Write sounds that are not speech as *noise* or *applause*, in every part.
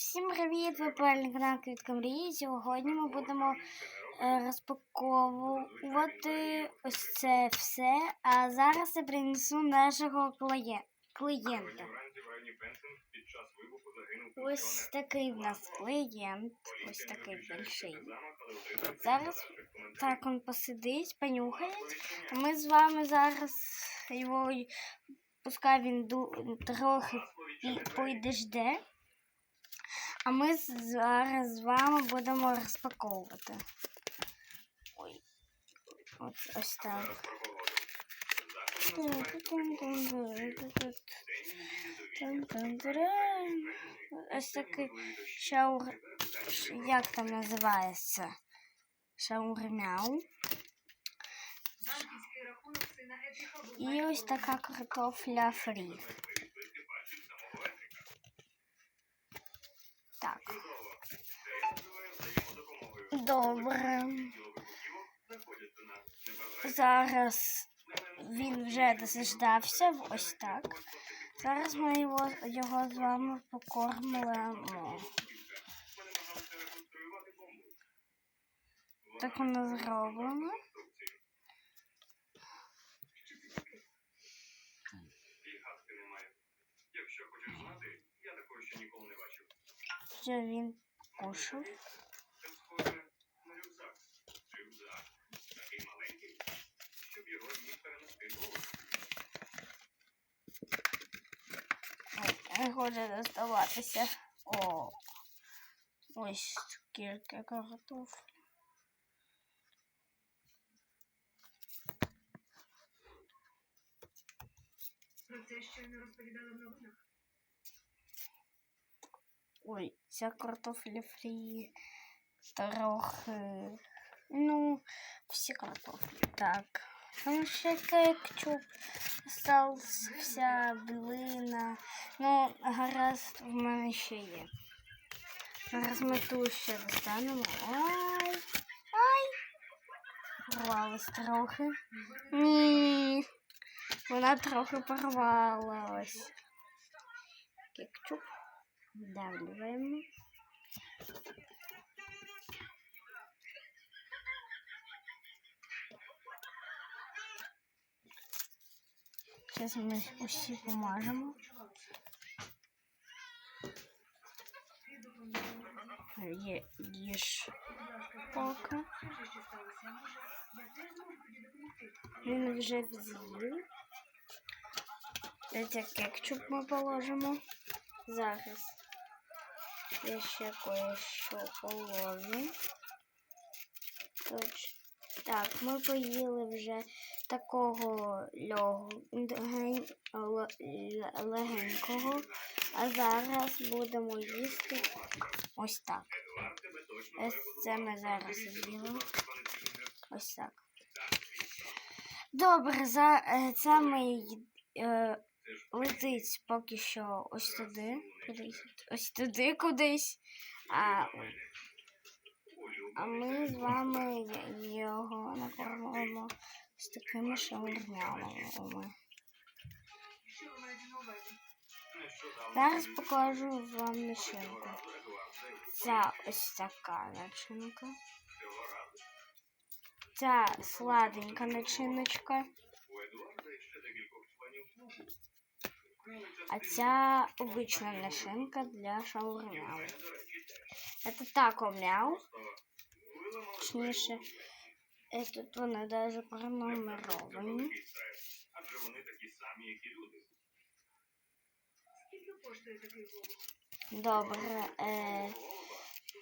Всім привіт! Ви правильно канал Квітка Мрії. Сьогодні ми будемо е, розпаковувати ось це все. А зараз я принесу нашого клієнта. Ось такий в нас клієнт. Ось такий больший. Зараз так він посидить, понюхає. Ми з вами зараз його пускай він трохи пі- підожде. А ми зараз з вами будемо розпаковувати. Ой. От ось так. Ось такий шаур. Як там називається? Шаурмяу. І ось така картофля фрі. Так. Добре. Зараз він вже дождався. Ось так. Зараз ми його, його з вами покормимо. Так воно зроблено. Якщо хочеш знати, я такого ще ніколи не бачив. Вже він кушав. Щоб його міг перенести голову. Ой, Не хоче доставатися. О. Ось скільки картофлі. Про це щойно розповідали в новинах. Ой, ця картофля фрі трохи. Ну, всі картофлі. Так. Там ще кетчуп, вся блина. Ну, гаразд в мене ще є. Зараз ми достанемо. Ай! Ай! Порвалась трохи. Ні. Вона трохи порвалась. Кетчуп. Вдавливаем. Сейчас мы усі помажемо. Є, їж допомогти. Він вже взяв. Дайте кетчуп ми положимо. Зараз. Я ще кое-що положу. Так, ми поїли вже такого легенького, а зараз будемо їсти ось так. Це ми зараз з'їли. Ось так. Добре, за е, це ми е, летить поки що ось туди. Кудись. Ось туди кудись. А, а ми з вами його накормимо з такими шаурмями. Що ви маєте на увазі? Зараз покажу вам начинку. Ця ось така начинка. Ця сладенька начиночка. У Едуарда ще декількох членів. А ця обична начинка для шаурмяу. Это тако мяу. Точніше, Е, тут вони даже пронумеровані. Адже вони такі самі, як і люди. Скільки коштує такий голуб? Добре. Е,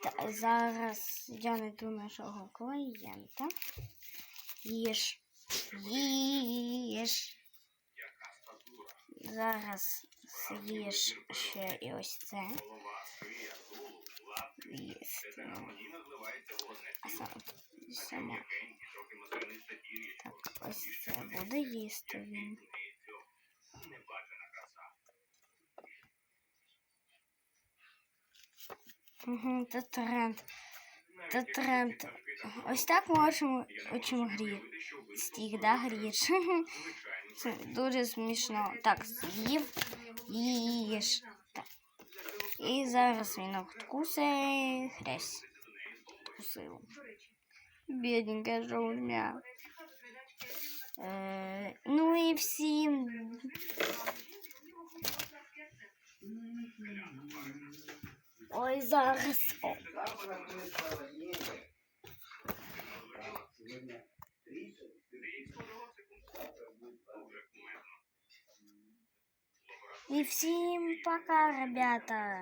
та, зараз я найду нашого клієнта. Їж. Їж. Зараз з'їж ще і ось це. Сама. ось це буде їсти він. Угу, це тренд. Це тренд. Ось так можемо очим гріти. Стік, да, грієш. *laughs* Це дуже смішно. Так, з'їв, їж. Так. І зараз він откусить хрясь. Вкусив. Бідненьке жовтня. Е, ну і всім Ой, зараз. О, Завтра мы поедем. Сегодня 30, завтра будет І всім пока, ребята.